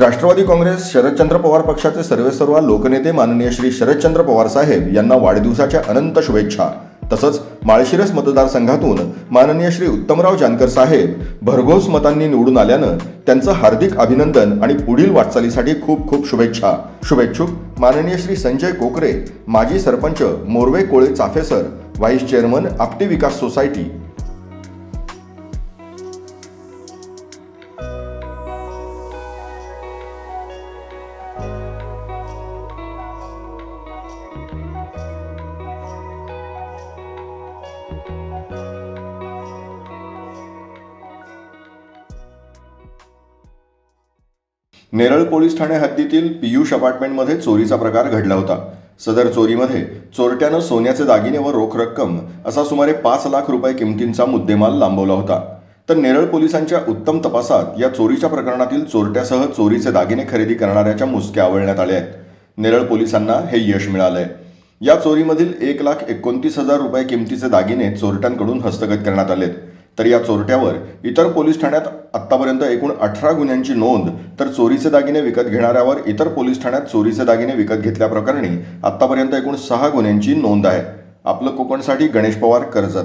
राष्ट्रवादी काँग्रेस शरदचंद्र पवार पक्षाचे सर्वेसर्वा लोकनेते माननीय श्री शरदचंद्र पवार साहेब यांना वाढदिवसाच्या अनंत शुभेच्छा. तसंच माळशिरस मतदारसंघातून माननीय श्री उत्तमराव जानकर साहेब भरघोस मतांनी निवडून आल्यानं त्यांचं हार्दिक अभिनंदन आणि पुढील वाटचालीसाठी खूप खूप शुभेच्छा. शुभेच्छुक माननीय श्री संजय कोकरे माजी sarpanch Morve Kole Chafesar vice chairman Apti Vikas society Neral police Thane हद्दीतील पियुष अपार्टमेंटमध्ये चोरीचा प्रकार घडला होता. सदर चोरीमध्ये चोरट्यानं सोन्याचे दागिने व रोख रक्कम असा सुमारे पाच लाख रुपये किमतींचा मुद्देमाल लांबवला होता. तर नेरळ पोलिसांच्या उत्तम तपासात या चोरीच्या प्रकरणातील चोरट्यासह चोरीचे दागिने खरेदी करणाऱ्याच्या मुसक्या आवळण्यात आल्या आहेत. नेरळ पोलिसांना हे यश मिळालंय. या चोरीमधील एक लाख एकोणतीस हजार रुपये किमतीचे दागिने चोरट्यांकडून हस्तगत करण्यात आलेत. तर या चोरट्यावर इतर पोलीस ठाण्यात आत्तापर्यंत एकूण अठरा गुन्ह्यांची नोंद तर चोरीचे दागिने विकत घेणाऱ्यावर इतर पोलीस ठाण्यात चोरीचे दागिने विकत घेतल्याप्रकरणी आत्तापर्यंत एकूण सहा गुन्ह्यांची नोंद आहे. आपलं कोकणसाठी गणेश पवार कर्जत.